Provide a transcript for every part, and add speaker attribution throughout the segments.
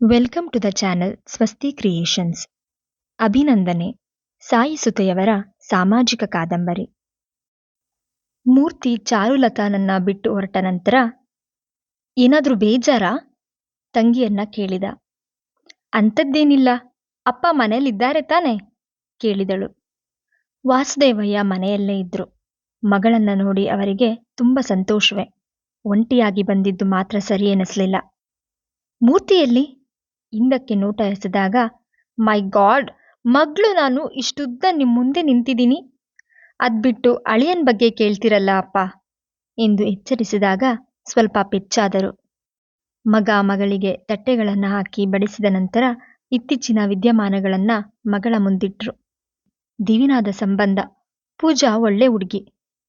Speaker 1: Welcome to the channel Swasti creations ಅಭಿನಂದನೆ ಸಾಯಿ ಸುತೆಯವರ ಸಾಮಾಜಿಕ ಕಾದಂಬರಿ ಮೂರ್ತಿ ಚಾರುಲತಾನನ್ನ ಬಿಟ್ಟು ಹೊರಟ ನಂತರ ಏನಾದ್ರೂ ಬೇಜಾರಾ ತಂಗಿಯನ್ನ ಕೇಳಿದ ಅಂಥದ್ದೇನಿಲ್ಲ ಅಪ್ಪ ಮನೆಯಲ್ಲಿದ್ದಾರೆ ತಾನೆ ಕೇಳಿದಳು ವಾಸುದೇವಯ್ಯ ಮನೆಯಲ್ಲೇ ಇದ್ರು ಮಗಳನ್ನ ನೋಡಿ ಅವರಿಗೆ ತುಂಬ ಸಂತೋಷವೇ ಒಂಟಿಯಾಗಿ ಬಂದಿದ್ದು ಮಾತ್ರ ಸರಿ ಎನಿಸ್ಲಿಲ್ಲ ಮೂರ್ತಿಯಲ್ಲಿ ಹಿಂದಕ್ಕೆ ನೋಟ ಎಸೆದಾಗ, ಮೈ ಗಾಡ್, ಮಗಳು ನಾನು ಇಷ್ಟುದ್ದ ನಿಮ್ಮ ಮುಂದೆ ನಿಂತಿದ್ದೀನಿ. ಅದ್ಬಿಟ್ಟು ಅಳಿಯನ್ ಬಗ್ಗೆ ಕೇಳ್ತಿರಲ್ಲ ಅಪ್ಪ ಎಂದು ಎಚ್ಚರಿಸಿದಾಗ ಸ್ವಲ್ಪ ಪೆಚ್ಚಾದರು ಮಗ ಮಗಳಿಗೆ ತಟ್ಟೆಗಳನ್ನು ಹಾಕಿ ಬಡಿಸಿದ ನಂತರ ಇತ್ತೀಚಿನ ವಿದ್ಯಮಾನಗಳನ್ನ ಮಗಳ ಮುಂದಿಟ್ರು. ದಿವಿನಾದ ಸಂಬಂಧ, ಪೂಜಾ ಒಳ್ಳೆ ಹುಡುಗಿ.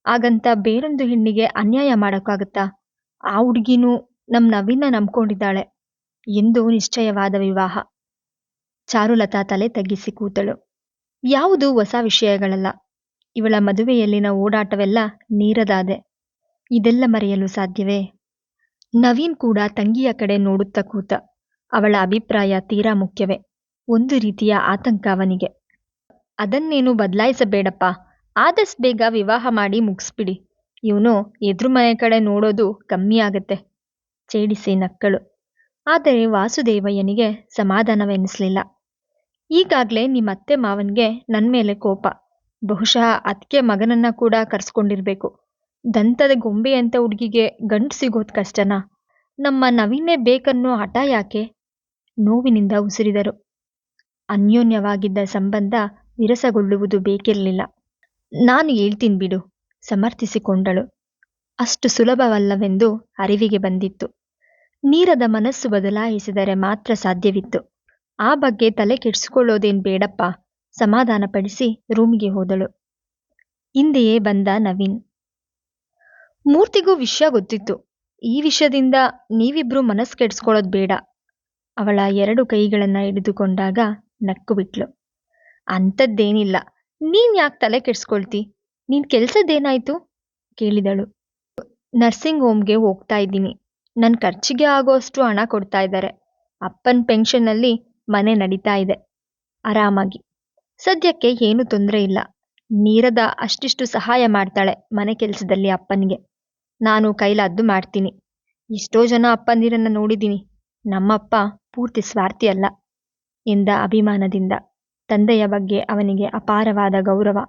Speaker 1: ಹಾಗಂತ ಬೇರೊಂದು ಹೆಣ್ಣಿಗೆ ಅನ್ಯಾಯ ಮಾಡೋಕ್ಕಾಗತ್ತಾ? ಆ ಹುಡುಗಿನೂ ನಮ್ಮ ನವೀನ ನಂಬ್ಕೊಂಡಿದ್ದಾಳೆ. ಎಂದು ನಿಶ್ಚಯವಾದ ವಿವಾಹ. ಚಾರುಲತಾ ತಲೆ ತಗ್ಗಿಸಿ ಕೂತಳು. ಯಾವುದು ಹೊಸ ವಿಷಯಗಳಲ್ಲ. ಇವಳ ಮದುವೆಯಲ್ಲಿನ ಓಡಾಟವೆಲ್ಲ ನೀರದಾದೆ. ಇದೆಲ್ಲ ಮರೆಯಲು ಸಾಧ್ಯವೇ? ನವೀನ್ ಕೂಡ ತಂಗಿಯ ಕಡೆ ನೋಡುತ್ತಾ ಕೂತ, ಅವಳ ಅಭಿಪ್ರಾಯ ತೀರಾ ಮುಖ್ಯವೇ? ಒಂದು ರೀತಿಯ ಆತಂಕ ಅವನಿಗೆ. ಅದನ್ನೇನು ಬದಲಾಯಿಸಬೇಡಪ್ಪ. ಆದಷ್ಟು ಬೇಗ ವಿವಾಹ ಮಾಡಿ ಮುಗಿಸ್ಬಿಡಿ. ಇವನು ಎದುರು ಮನೆ ಕಡೆ ನೋಡೋದು ಕಮ್ಮಿ ಆಗತ್ತೆ. ಚೇಡಿಸಿ ನಕ್ಕಳು. ಆದರೆ ವಾಸುದೇವಯ್ಯನಿಗೆ ಸಮಾಧಾನವೆನಿಸಲಿಲ್ಲ. ಈಗಾಗಲೇ ನಿಮ್ಮತ್ತೆ ಮಾವನ್ಗೆ ನನ್ನ ಮೇಲೆ ಕೋಪ. ಬಹುಶಃ ಅದಕ್ಕೆ ಮಗನನ್ನ ಕೂಡ ಕರ್ಸ್ಕೊಂಡಿರ್ಬೇಕು. ದಂತದ ಗೊಂಬೆಯಂತ ಹುಡುಗಿಗೆ ಗಂಟು ಸಿಗೋದು ಕಷ್ಟನಾ? ನಮ್ಮ ನವೀನೆ ಬೇಕನ್ನೋ ಹಠ ಯಾಕೆ? ನೋವಿನಿಂದ ಉಸಿರಿದರು. ಅನ್ಯೋನ್ಯವಾಗಿದ್ದ ಸಂಬಂಧ ವಿರಸಗೊಳ್ಳುವುದು ಬೇಕಿರಲಿಲ್ಲ. ನಾನು ಹೇಳ್ತೀನಿ ಬಿಡು, ಸಮರ್ಥಿಸಿಕೊಂಡಳು. ಅಷ್ಟು ಸುಲಭವಲ್ಲವೆಂದು ಅರಿವಿಗೆ ಬಂದಿತ್ತು. ನೀರದ ಮನಸ್ಸು ಬದಲಾಯಿಸಿದರೆ ಮಾತ್ರ ಸಾಧ್ಯವಿತ್ತು. ಆ ಬಗ್ಗೆ ತಲೆ ಕೆಡಿಸಿಕೊಳ್ಳೋದೇನ್ ಬೇಡಪ್ಪ? ಸಮಾಧಾನಪಡಿಸಿ ರೂಮಿಗೆ ಹೋದಳು. ಹಿಂದೆಯೇ ಬಂದ ನವೀನ್. ಮೂರ್ತಿಗೂ ವಿಷಯ ಗೊತ್ತಿತ್ತು. ಈ ವಿಷಯದಿಂದ ನೀವಿಬ್ರು ಮನಸ್ಸು ಕೆಡಿಸ್ಕೊಳ್ಳೋದು ಬೇಡ. ಅವಳ ಎರಡು ಕೈಗಳನ್ನ ಹಿಡಿದುಕೊಂಡಾಗ ನಕ್ಕು ಬಿಟ್ಲು. ಅಂಥದ್ದೇನಿಲ್ಲ. ನೀನ್ ಯಾಕೆ ತಲೆ ಕೆಡಿಸ್ಕೊಳ್ತಿ? ನಿನ್ ಕೆಲ್ಸದ್ದೇನಾಯ್ತು? ಕೇಳಿದಳು. ನರ್ಸಿಂಗ್ ಹೋಮ್ಗೆ ಹೋಗ್ತಾ ಇದ್ದೀನಿ. ನನ್ನ ಖರ್ಚಿಗೆ ಆಗೋಷ್ಟು ಹಣ ಕೊಡ್ತಾ ಇದ್ದಾರೆ. ಅಪ್ಪನ ಪೆನ್ಷನ್ನಲ್ಲಿ ಮನೆ ನಡೀತಾ ಇದೆ. ಆರಾಮಾಗಿ. ಸದ್ಯಕ್ಕೆ ಏನು ತೊಂದರೆ ಇಲ್ಲ. ನೀರದ ಅಷ್ಟಿಷ್ಟು ಸಹಾಯ ಮಾಡ್ತಾಳೆ ಮನೆ ಕೆಲಸದಲ್ಲಿ ಅಪ್ಪನಿಗೆ. ನಾನು ಕೈಲಾದ್ದು ಮಾಡ್ತೀನಿ. ಎಷ್ಟೋ ಜನ ಅಪ್ಪಂದಿರನ್ನ ನೋಡಿದ್ದೀನಿ. ನಮ್ಮಪ್ಪ ಪೂರ್ತಿ ಸ್ವಾರ್ಥಿ ಅಲ್ಲ ಎಂದ ಅಭಿಮಾನದಿಂದ. ತಂದೆಯ ಬಗ್ಗೆ ಅವನಿಗೆ ಅಪಾರವಾದ ಗೌರವ.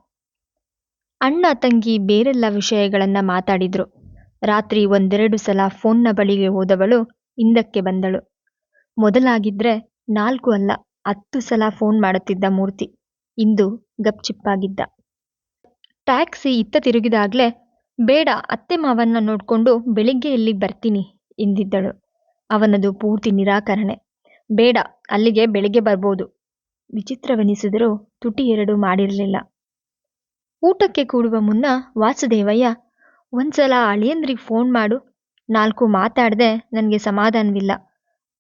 Speaker 1: ಅಣ್ಣ ತಂಗಿ ಬೇರೆಲ್ಲ ವಿಷಯಗಳನ್ನ ಮಾತಾಡಿದ್ರು. ರಾತ್ರಿ ಒಂದೆರಡು ಸಲ ಫೋನ್ನ ಬಳಿಗೆ ಹೋದವಳು ಹಿಂದಕ್ಕೆ ಬಂದಳು. ಮೊದಲಾಗಿದ್ರೆ ನಾಲ್ಕು ಅಲ್ಲ, ಹತ್ತು ಸಲ ಫೋನ್ ಮಾಡುತ್ತಿದ್ದ ಮೂರ್ತಿ. ಇಂದು ಗಪ್ಚಿಪ್ಪಾಗಿದ್ದ. ಟ್ಯಾಕ್ಸಿ ಇತ್ತ ತಿರುಗಿದಾಗ್ಲೇ, ಬೇಡ, ಅತ್ತೆ ಮಾವನ್ನ ನೋಡ್ಕೊಂಡು ಬೆಳಿಗ್ಗೆ ಇಲ್ಲಿ ಬರ್ತೀನಿ ಎಂದಿದ್ದಳು. ಅವನದು ಪೂರ್ತಿ ನಿರಾಕರಣೆ. ಬೇಡ, ಅಲ್ಲಿಗೆ ಬೆಳಿಗ್ಗೆ ಬರ್ಬೋದು. ವಿಚಿತ್ರವೆನಿಸಿದರೂ ತುಟಿ ಎರಡು ಮಾಡಿರಲಿಲ್ಲ. ಊಟಕ್ಕೆ ಕೂಡುವ ಮುನ್ನ ವಾಸುದೇವಯ್ಯ ಒಂದ್ಸಲ ಅಳಿಯಂದ್ರಿಗೆ ಫೋನ್ ಮಾಡು. ನಾಲ್ಕು ಮಾತಾಡದೆ ನನಗೆ ಸಮಾಧಾನವಿಲ್ಲ.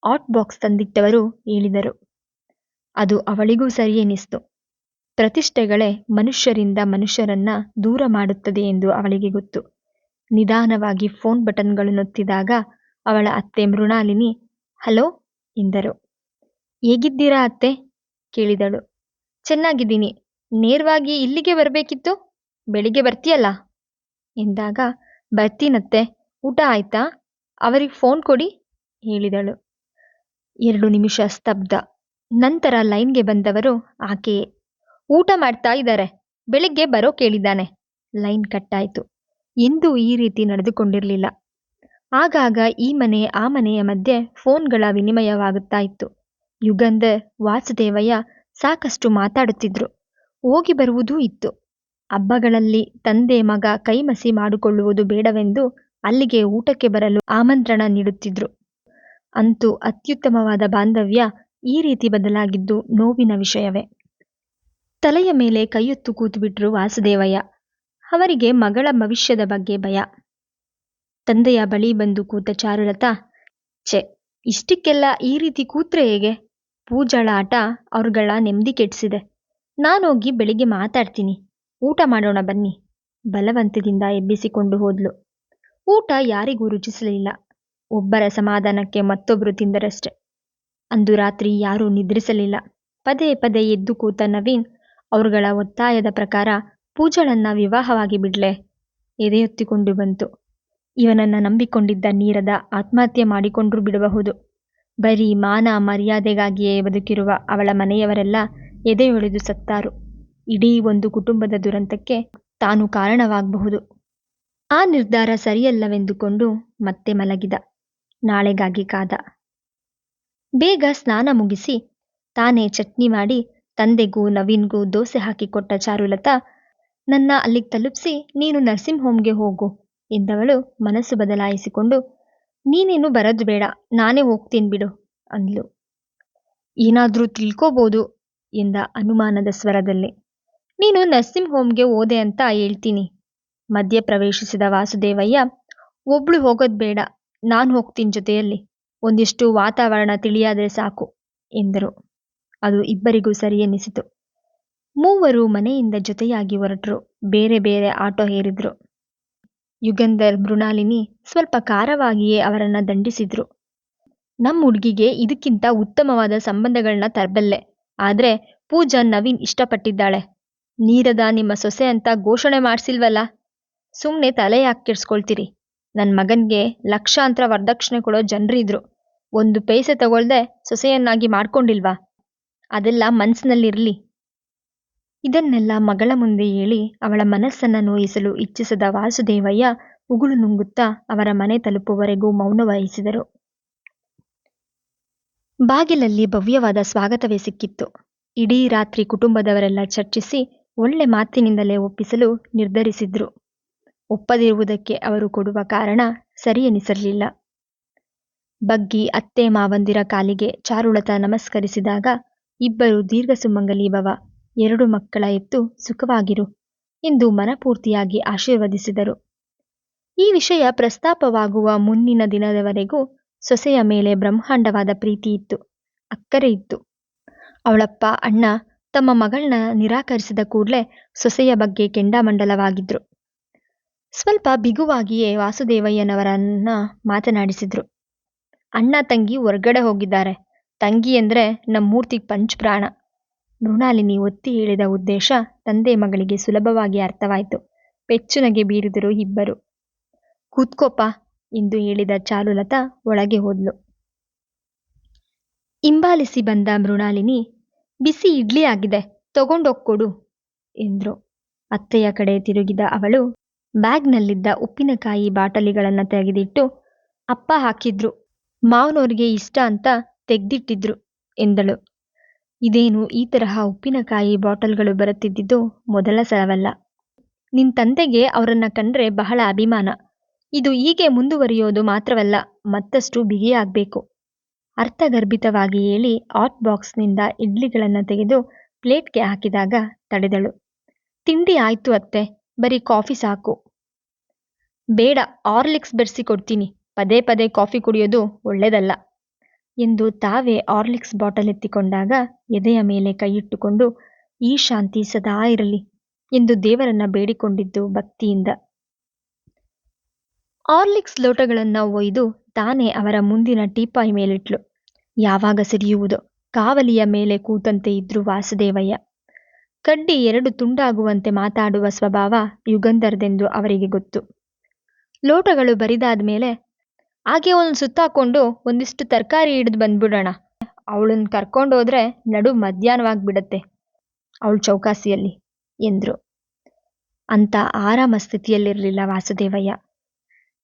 Speaker 1: ಆಟ್ ಬಾಕ್ಸ್ ತಂದಿಟ್ಟವರು ಹೇಳಿದರು. ಅದು ಅವಳಿಗೂ ಸರಿ ಎನಿಸ್ತು. ಪ್ರತಿಷ್ಠೆಗಳೇ ಮನುಷ್ಯರಿಂದ ಮನುಷ್ಯರನ್ನ ದೂರ ಮಾಡುತ್ತದೆ ಎಂದು ಅವಳಿಗೆ ಗೊತ್ತು. ನಿಧಾನವಾಗಿ ಫೋನ್ ಬಟನ್ಗಳನ್ನೊತ್ತಿದಾಗ ಅವಳ ಅತ್ತೆ ಮೃಣಾಲಿನಿ, ಹಲೋ? ಎಂದರು. ಹೇಗಿದ್ದೀರಾ ಅತ್ತೆ? ಕೇಳಿದಳು. ಚೆನ್ನಾಗಿದ್ದೀನಿ. ನೇರವಾಗಿ ಇಲ್ಲಿಗೆ ಬರಬೇಕಿತ್ತು? ಬೆಳಿಗ್ಗೆ ಬರ್ತೀಯಲ್ಲ? ಎಂದಾಗ ಬರ್ತೀನತ್ತೆ ಊಟ ಆಯ್ತಾ? ಅವರಿಗೆ ಫೋನ್ ಕೊಡಿ, ಹೇಳಿದಳು. ಎರಡು ನಿಮಿಷ ಸ್ತಬ್ಧ. ನಂತರ ಲೈನ್ಗೆ ಬಂದವರು ಆಕೆಯೇ ಊಟ ಮಾಡ್ತಾ ಇದ್ದಾರೆ ಬೆಳಿಗ್ಗೆ ಬರೋ ಕೇಳಿದ್ದಾನೆ. ಲೈನ್ ಕಟ್ಟಾಯಿತು. ಎಂದೂ ಈ ರೀತಿ ನಡೆದುಕೊಂಡಿರಲಿಲ್ಲ. ಆಗಾಗ ಈ ಮನೆ, ಆ ಮನೆಯ ಮಧ್ಯೆ ಫೋನ್ಗಳ ವಿನಿಮಯವಾಗುತ್ತಾ ಇತ್ತು. ಯುಗಂಧರ್ ವಾಸುದೇವಯ್ಯ ಸಾಕಷ್ಟು ಮಾತಾಡುತ್ತಿದ್ರು. ಹೋಗಿ ಬರುವುದೂ ಇತ್ತು. ಹಬ್ಬಗಳಲ್ಲಿ ತಂದೆ ಮಗ ಕೈಮಸಿ ಮಾಡಿಕೊಳ್ಳುವುದು ಬೇಡವೆಂದು ಅಲ್ಲಿಗೆ ಊಟಕ್ಕೆ ಬರಲು ಆಮಂತ್ರಣ ನೀಡುತ್ತಿದ್ರು. ಅಂತೂ ಅತ್ಯುತ್ತಮವಾದ ಬಾಂಧವ್ಯ ಈ ರೀತಿ ಬದಲಾಗಿದ್ದು ನೋವಿನ ವಿಷಯವೇ. ತಲೆಯ ಮೇಲೆ ಕೈಯೊತ್ತು ಕೂತುಬಿಟ್ರು ವಾಸುದೇವಯ್ಯ. ಅವರಿಗೆ ಮಗಳ ಭವಿಷ್ಯದ ಬಗ್ಗೆ ಭಯ. ತಂದೆಯ ಬಳಿ ಬಂದು ಕೂತ ಚಾರುಲತಾ, ಛೆ, ಇಷ್ಟಕ್ಕೆಲ್ಲ ಈ ರೀತಿ ಕೂತ್ರೆ ಹೇಗೆ? ಪೂಜಳಾಟ ಆಟ ಅವ್ರಗಳ ನೆಮ್ಮದಿ ಕೆಡಿಸಿದೆ. ನಾನೋಗಿ ಬೆಳಿಗ್ಗೆ ಮಾತಾಡ್ತೀನಿ. ಊಟ ಮಾಡೋಣ ಬನ್ನಿ. ಬಲವಂತದಿಂದ ಎಬ್ಬಿಸಿಕೊಂಡು ಹೋದ್ಲು. ಊಟ ಯಾರಿಗೂ ರುಚಿಸಲಿಲ್ಲ. ಒಬ್ಬರ ಸಮಾಧಾನಕ್ಕೆ ಮತ್ತೊಬ್ಬರು ತಿಂದರಷ್ಟೆ. ಅಂದು ರಾತ್ರಿ ಯಾರೂ ನಿದ್ರಿಸಲಿಲ್ಲ. ಪದೇ ಪದೇ ಎದ್ದು ಕೂತ ನವೀನ್ ಅವರುಗಳ ಒತ್ತಾಯದ ಪ್ರಕಾರ ಪೂಜಳನ್ನ ವಿವಾಹವಾಗಿ ಬಿಡ್ಲೆ ಎದೆಯೊತ್ತಿಕೊಂಡು ಬಂತು. ಇವನನ್ನ ನಂಬಿಕೊಂಡಿದ್ದ ನೀರದ ಆತ್ಮಹತ್ಯೆ ಮಾಡಿಕೊಂಡ್ರೂ ಬಿಡಬಹುದು. ಬರೀ ಮಾನ ಮರ್ಯಾದೆಗಾಗಿಯೇ ಬದುಕಿರುವ ಅವಳ ಮನೆಯವರೆಲ್ಲ ಎದೆಯೊಳೆದು ಸತ್ತಾರು. ಇಡೀ ಒಂದು ಕುಟುಂಬದ ದುರಂತಕ್ಕೆ ತಾನು ಕಾರಣವಾಗಬಹುದು. ಆ ನಿರ್ಧಾರ ಸರಿಯಲ್ಲವೆಂದುಕೊಂಡು ಮತ್ತೆ ಮಲಗಿದ. ನಾಳೆಗಾಗಿ ಕಾದ. ಬೇಗ ಸ್ನಾನ ಮುಗಿಸಿ ತಾನೇ ಚಟ್ನಿ ಮಾಡಿ ತಂದೆಗೂ ನವೀನ್ಗೂ ದೋಸೆ ಹಾಕಿಕೊಟ್ಟ ಚಾರುಲತಾ, ನನ್ನ ಅಲ್ಲಿಗೆ ತಲುಪಿಸಿ ನೀನು ನರ್ಸಿಂಗ್ ಹೋಮ್ಗೆ ಹೋಗು ಎಂದವಳು ಮನಸ್ಸು ಬದಲಾಯಿಸಿಕೊಂಡು, ನೀನೇನು ಬರೋದು ಬೇಡ, ನಾನೇ ಹೋಗ್ತೀನಿ ಬಿಡು ಅಂದ್ಲು. ಏನಾದರೂ ತಿಳ್ಕೋಬೋದು ಎಂದ ಅನುಮಾನದ ಸ್ವರದಲ್ಲಿ. ನೀನು ನರ್ಸಿಂಗ್ ಹೋಮ್ಗೆ ಹೋದೆ ಅಂತ ಹೇಳ್ತೀನಿ. ಮಧ್ಯ ಪ್ರವೇಶಿಸಿದ ವಾಸುದೇವಯ್ಯ, ಒಬ್ಳು ಹೋಗೋದು ಬೇಡ, ನಾನು ಹೋಗ್ತೀನಿ ಜೊತೆಯಲ್ಲಿ. ಒಂದಿಷ್ಟು ವಾತಾವರಣ ತಿಳಿಯಾದರೆ ಸಾಕು, ಎಂದರು. ಅದು ಇಬ್ಬರಿಗೂ ಸರಿ ಎನಿಸಿತು. ಮೂವರು ಮನೆಯಿಂದ ಜೊತೆಯಾಗಿ ಹೊರಟರು. ಬೇರೆ ಬೇರೆ ಆಟೋ ಹೇರಿದ್ರು ಯುಗಂಧರ್ ಮೃಣಾಲಿನಿ ಸ್ವಲ್ಪ ಖಾರವಾಗಿಯೇ ಅವರನ್ನ ದಂಡಿಸಿದ್ರು. ನಮ್ಮ ಹುಡುಗಿಗೆ ಇದಕ್ಕಿಂತ ಉತ್ತಮವಾದ ಸಂಬಂಧಗಳನ್ನ ತರಬಲ್ಲೆ. ಆದ್ರೆ ಪೂಜಾ ನವೀನ್ ಇಷ್ಟಪಟ್ಟಿದ್ದಾಳೆ. ನೀರದ ನಿಮ್ಮ ಸೊಸೆ ಅಂತ ಘೋಷಣೆ ಮಾಡ್ಸಿಲ್ವಲ್ಲ? ಸುಮ್ಮನೆ ತಲೆ ಯಾಕೆ ಕೆಡ್ಸ್ಕೊಳ್ತೀರಿ? ನನ್ನ ಮಗನಿಗೆ ಲಕ್ಷಾಂತರ ವರದಕ್ಷಿಣೆ ಕೊಡೋ ಜನರಿದ್ರು ಒಂದು ಪೈಸೆ ತಗೊಳ್ದೆ ಸೊಸೆಯನ್ನಾಗಿ ಮಾಡ್ಕೊಂಡಿಲ್ವಾ? ಅದೆಲ್ಲ ಮನಸ್ಸಿನಲ್ಲಿರಲಿ ಇದನ್ನೆಲ್ಲ ಮಗಳ ಮುಂದೆ ಹೇಳಿ ಅವಳ ಮನಸ್ಸನ್ನ ನೋಯಿಸಲು ಇಚ್ಛಿಸದ ವಾಸುದೇವಯ್ಯ ಉಗುಳು ನುಂಗುತ್ತಾ ಅವರ ಮನೆ ತಲುಪುವವರೆಗೂ ಮೌನವಹಿಸಿದರು ಬಾಗಿಲಲ್ಲಿ ಭವ್ಯವಾದ ಸ್ವಾಗತವೇ ಸಿಕ್ಕಿತ್ತು. ಇಡೀ ರಾತ್ರಿ ಕುಟುಂಬದವರೆಲ್ಲ ಚರ್ಚಿಸಿ ಒಳ್ಳೆ ಮಾತಿನಿಂದಲೇ ಒಪ್ಪಿಸಲು ನಿರ್ಧರಿಸಿದ್ರು. ಒಪ್ಪದಿರುವುದಕ್ಕೆ ಅವರು ಕೊಡುವ ಕಾರಣ ಸರಿ ಎನಿಸಿರಲಿಲ್ಲ ಬಗ್ಗಿ ಅತ್ತೆ ಮಾವಂದಿರ ಕಾಲಿಗೆ ಚಾರುಳತ ನಮಸ್ಕರಿಸಿದಾಗ, ಇಬ್ಬರು ದೀರ್ಘ ಸುಮಂಗಲಿ ಭವ ಎರಡು ಮಕ್ಕಳ ಎತ್ತು ಸುಖವಾಗಿರು ಎಂದು ಮನಪೂರ್ತಿಯಾಗಿ ಆಶೀರ್ವದಿಸಿದರು. ಈ ವಿಷಯ ಪ್ರಸ್ತಾಪವಾಗುವ ಮುನ್ನಿನ ದಿನದವರೆಗೂ ಸೊಸೆಯ ಮೇಲೆ ಬ್ರಹ್ಮಾಂಡವಾದ ಪ್ರೀತಿ ಇತ್ತು, ಅಕ್ಕರೆ ಇತ್ತು. ಅವಳಪ್ಪ, ಅಣ್ಣ ತಮ್ಮ ಮಗಳನ್ನ ನಿರಾಕರಿಸಿದ ಕೂಡಲೇ ಸೊಸೆಯ ಬಗ್ಗೆ ಕೆಂಡಾಮಂಡಲವಾಗಿದ್ರು. ಸ್ವಲ್ಪ ಬಿಗುವಾಗಿಯೇ ವಾಸುದೇವಯ್ಯನವರನ್ನ ಮಾತನಾಡಿಸಿದ್ರು. ಅಣ್ಣ ತಂಗಿ ಹೊರ್ಗಡೆ ಹೋಗಿದ್ದಾರೆ. ತಂಗಿ ಅಂದ್ರೆ ನಮ್ಮ ಮೂರ್ತಿಗೆ ಪಂಚಪ್ರಾಣ ಮೃಣಾಲಿನಿ ಒತ್ತಿ ಹೇಳಿದ ಉದ್ದೇಶ ತಂದೆ ಮಗಳಿಗೆ ಸುಲಭವಾಗಿ ಅರ್ಥವಾಯಿತು. ಪೆಚ್ಚುನಗೆ ಬೀರಿದರು ಇಬ್ಬರು. ಕೂತ್ಕೋಪ ಎಂದು ಹೇಳಿದ ಚಾರುಲತಾ ಒಳಗೆ ಹೋದ್ಲು. ಹಿಂಬಾಲಿಸಿ ಬಂದ ಮೃಣಾಲಿನಿ ಬಿಸಿ ಇಡ್ಲಿ ಆಗಿದೆ ತಗೊಂಡೋಗ್ಕೊಡು ಎಂದ್ರು. ಅತ್ತೆಯ ಕಡೆ ತಿರುಗಿದ ಅವಳು ಬ್ಯಾಗ್ನಲ್ಲಿದ್ದ ಉಪ್ಪಿನಕಾಯಿ ಬಾಟಲಿಗಳನ್ನು ತೆಗೆದಿಟ್ಟು, ಅಪ್ಪ ಹಾಕಿದ್ರು ಮಾವನವ್ರಿಗೆ ಇಷ್ಟ ಅಂತ ತೆಗ್ದಿಟ್ಟಿದ್ರು ಎಂದಳು. ಇದೇನು ಈ ತರಹ ಉಪ್ಪಿನಕಾಯಿ ಬಾಟಲ್ಗಳು ಬರುತ್ತಿದ್ದಿದ್ದು ಮೊದಲ ಸಲವಲ್ಲ. ನಿನ್ ತಂದೆಗೆ ಅವರನ್ನ ಕಂಡ್ರೆ ಬಹಳ ಅಭಿಮಾನ. ಇದು ಹೀಗೆ ಮುಂದುವರಿಯೋದು ಮಾತ್ರವಲ್ಲ, ಮತ್ತಷ್ಟು ಬಿಗಿಯಾಗಬೇಕು. ಅರ್ಥಗರ್ಭಿತವಾಗಿ ಹೇಳಿ ಹಾಟ್ ಬಾಕ್ಸ್ನಿಂದ ಇಡ್ಲಿಗಳನ್ನು ತೆಗೆದು ಪ್ಲೇಟ್ಗೆ ಹಾಕಿದಾಗ ತಡೆದಳು. ತಿಂಡಿ ಆಯ್ತು ಅತ್ತೆ, ಬರೀ ಕಾಫಿ ಸಾಕು. ಬೇಡ ಆರ್ಲಿಕ್ಸ್ ಬೆರೆಸಿ ಕೊಡ್ತೀನಿ. ಪದೇ ಪದೇ ಕಾಫಿ ಕುಡಿಯೋದು ಒಳ್ಳೆಯದಲ್ಲ ಎಂದು ತಾವೇ ಆರ್ಲಿಕ್ಸ್ ಬಾಟಲ್ ಎತ್ತಿಕೊಂಡಾಗ ಎದೆಯ ಮೇಲೆ ಕೈಯಿಟ್ಟುಕೊಂಡು ಈ ಶಾಂತಿ ಸದಾ ಇರಲಿ ಎಂದು ದೇವರನ್ನ ಬೇಡಿಕೊಂಡಿದ್ದು ಭಕ್ತಿಯಿಂದ. ಆರ್ಲಿಕ್ಸ್ ಲೋಟಗಳನ್ನ ಒಯ್ದು ತಾನೇ ಅವರ ಮುಂದಿನ ಟೀಪಾಯ್ ಮೇಲಿಟ್ಲು. ಯಾವಾಗ ಸಿಡಿಯುವುದು ಕಾವಲಿಯ ಮೇಲೆ ಕೂತಂತೆ ಇದ್ರು ವಾಸುದೇವಯ್ಯ. ಕಡ್ಡಿ ಎರಡು ತುಂಡಾಗುವಂತೆ ಮಾತಾಡುವ ಸ್ವಭಾವ ಯುಗಂಧರ್ದೆಂದು ಅವರಿಗೆ ಗೊತ್ತು. ಲೋಟಗಳು ಬರಿದಾದ ಮೇಲೆ, ಹಾಗೆ ಒಂದು ಸುತ್ತಾಕೊಂಡು ಒಂದಿಷ್ಟು ತರಕಾರಿ ಹಿಡಿದು ಬಂದ್ಬಿಡೋಣ. ಅವಳನ್ನ ಕರ್ಕೊಂಡೋದ್ರೆ ನಡು ಮಧ್ಯಾಹ್ನವಾಗ್ಬಿಡತ್ತೆ, ಅವಳು ಚೌಕಾಸಿಯಲ್ಲಿ, ಎಂದ್ರು. ಅಂತ ಆರಾಮ ಸ್ಥಿತಿಯಲ್ಲಿರಲಿಲ್ಲ ವಾಸುದೇವಯ್ಯ.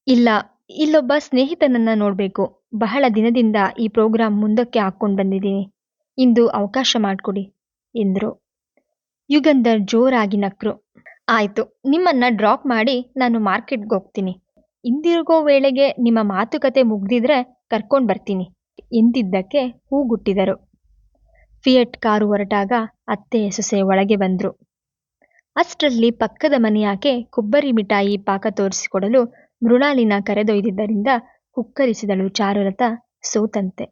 Speaker 1: ಇಲ್ಲ ಇಲ್ಲೊಬ್ಬ ಸ್ನೇಹಿತನನ್ನ ನೋಡಬೇಕು. ಬಹಳ ದಿನದಿಂದ ಈ ಪ್ರೋಗ್ರಾಂ ಮುಂದಕ್ಕೆ ಹಾಕ್ಕೊಂಡು ಬಂದಿದ್ದೀನಿ. ಇಂದು ಅವಕಾಶ ಮಾಡಿಕೊಡಿ, ಎಂದರು. ಯುಗಂಧರ್ ಜೋರಾಗಿ ನಕ್ರು. ಆಯಿತು, ನಿಮ್ಮನ್ನ ಡ್ರಾಪ್ ಮಾಡಿ ನಾನು ಮಾರ್ಕೆಟ್ಗೆ ಹೋಗ್ತೀನಿ. ಹಿಂದಿರುಗೋ ವೇಳೆಗೆ ನಿಮ್ಮ ಮಾತುಕತೆ ಮುಗ್ದಿದ್ರೆ ಕರ್ಕೊಂಡು ಬರ್ತೀನಿ, ಎಂದಿದ್ದಕ್ಕೆ ಹೂಗುಟ್ಟಿದರು. ಫಿಯಟ್ ಕಾರು ಹೊರಟಾಗ ಅತ್ತೆ ಸೊಸೆ ಒಳಗೆ ಬಂದರು. ಅಷ್ಟರಲ್ಲಿ ಪಕ್ಕದ ಮನೆಯಾಕೆ ಕೊಬ್ಬರಿ ಮಿಠಾಯಿ ಪಾಕ ತೋರಿಸಿಕೊಡಲು ಮೃಣಾಲಿನ ಕರೆದೊಯ್ದಿದ್ದರಿಂದ ಹುಕ್ಕರಿಸಿದಳು ಚಾರುಲತಾ ಸೋತಂತೆ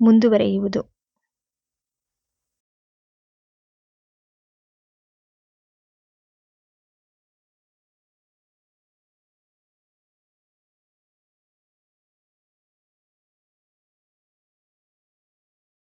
Speaker 1: ಮುಂದುವರೆಯುವುದು.